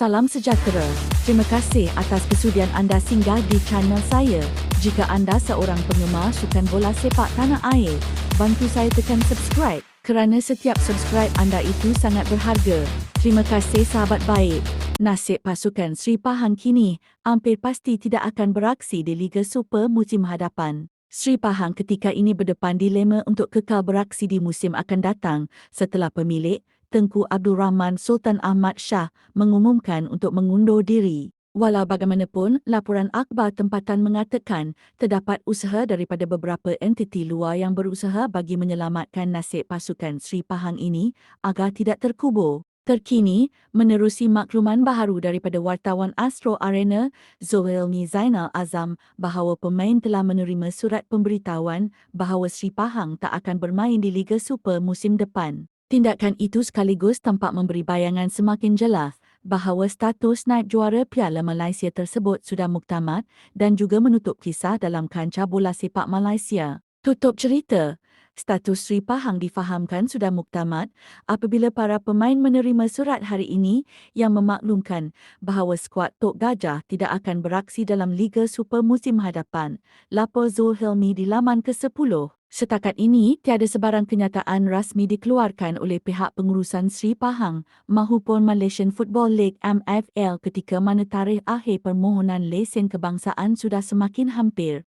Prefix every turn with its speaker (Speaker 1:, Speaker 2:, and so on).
Speaker 1: Salam sejahtera. Terima kasih atas kesudian anda singgah di channel saya. Jika anda seorang penggemar sukan bola sepak tanah air, bantu saya tekan subscribe kerana setiap subscribe anda itu sangat berharga. Terima kasih sahabat baik. Nasib pasukan Sri Pahang kini hampir pasti tidak akan beraksi di Liga Super musim hadapan. Sri Pahang ketika ini berdepan dilema untuk kekal beraksi di musim akan datang setelah pemilik Tengku Abdul Rahman Sultan Ahmad Shah mengumumkan untuk mengundur diri. Walau bagaimanapun, laporan akhbar tempatan mengatakan terdapat usaha daripada beberapa entiti luar yang berusaha bagi menyelamatkan nasib pasukan Sri Pahang ini agar tidak terkubur. Terkini, menerusi makluman baharu daripada wartawan Astro Arena, Zohilmi Zainal Azam bahawa pemain telah menerima surat pemberitahuan bahawa Sri Pahang tak akan bermain di Liga Super musim depan. Tindakan itu sekaligus tampak memberi bayangan semakin jelas bahawa status naib juara Piala Malaysia tersebut sudah muktamad dan juga menutup kisah dalam kancah bola sepak Malaysia. Tutup cerita, status Sri Pahang difahamkan sudah muktamad apabila para pemain menerima surat hari ini yang memaklumkan bahawa skuad Tok Gajah tidak akan beraksi dalam Liga Super musim hadapan. Lapor Zul Hilmi di laman ke-10. Setakat ini, tiada sebarang kenyataan rasmi dikeluarkan oleh pihak pengurusan Sri Pahang mahupun Malaysian Football League MFL ketika mana tarikh akhir permohonan lesen kebangsaan sudah semakin hampir.